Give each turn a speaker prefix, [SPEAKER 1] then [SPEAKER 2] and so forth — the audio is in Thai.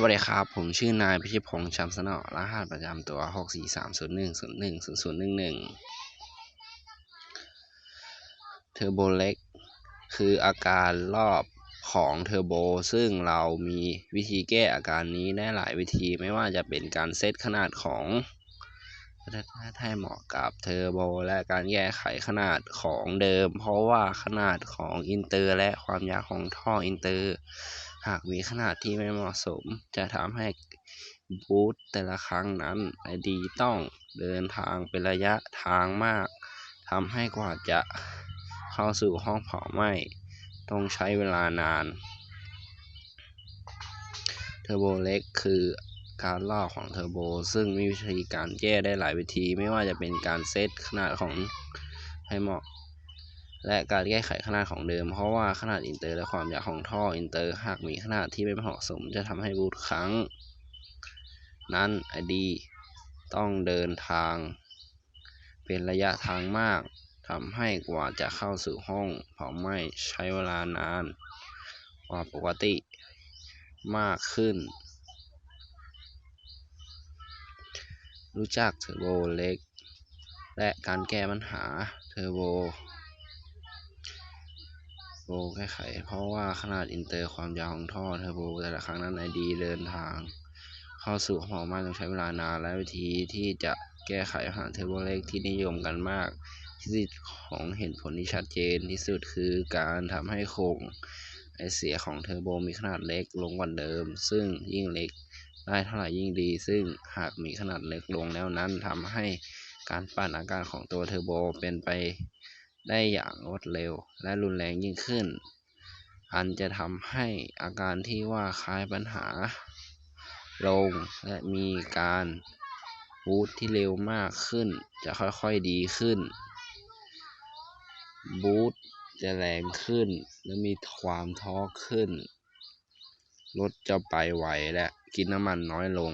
[SPEAKER 1] สวัสดีครับ ผมชื่อนายพิชิตพงษ์ชำสนอรหัสประจำตัว 6 4 3 0 1 0 1 0 0 1 1 เทอร์โบเล็ก คืออาการรอบของเทอร์โบ ซึ่งเรามีวิธีแก้อาการนี้ได้หลายวิธีไม่ว่าจะเป็นการเซตขนาดของให้เหมาะกับเทอร์โบและการแก้ไขขนาดของเดิม เพราะว่าขนาดของอินเตอร์และความยาวของท่ออินเตอร์ หากมีขนาดที่ไม่เหมาะสม จะทำให้บูทแต่ละครั้งนั้นดีต้องเดินทางเป็นระยะทางมากทำให้กว่าจะเข้าสู่ห้องเผาไหม้ต้องใช้เวลานาน เทอร์โบเล็กคือการลอกของเทอร์โบ ซึ่งมีวิธีการแก้ได้หลายวิธีไม่ว่าจะเป็นการเซตขนาดของให้เหมาะ และการแก้ไขขนาดของเดิม เพราะว่าขนาดอินเตอร์และความยาวของท่ออินเตอร์หากมีขนาดที่ไม่เหมาะสม จะทำให้บูทครั้ง นั้นไอดีต้องเดินทาง เป็นระยะทางมากทำให้กว่าจะเข้าสู่ห้องเผาไหม้ใช้เวลานาน กว่าปกติมากขึ้น รู้จักเทอร์โบเล็ก และการแก้ปัญหาเทอร์โบ โบแก้ไข เพราะว่าขนาดอินเตอร์ความยาวของท่อเทอร์โบแต่ละครั้งนั้นไอดีเดินทาง เข้าสู่ห้องไหม้ต้องใช้เวลานานและวิธีที่จะแก้ไขปัญหาเทอร์โบเล็กที่นิยมกันมาก ที่สุดของเห็นผลที่ชัดเจนที่สุดคือการทำให้โครงไอเสียของเทอร์โบมีขนาดเล็กลงกว่าเดิม ซึ่งยิ่งเล็กได้เท่าไหร่ยิ่งดี ซึ่งหากมีขนาดเล็กลงแล้วนั้นทำให้การปั่นอาการของตัวเทอร์โบเป็นไป ได้อย่างรวดเร็ว และรุนแรงยิ่งขึ้น อันจะทำให้อาการที่ว่าคล้ายปัญหา ลงและมีการบูทที่เร็วมากขึ้น จะค่อยๆดีขึ้น บูทจะแรงขึ้น และมีความท้อขึ้น รถจะไปไหวและกินน้ำมันน้อยลง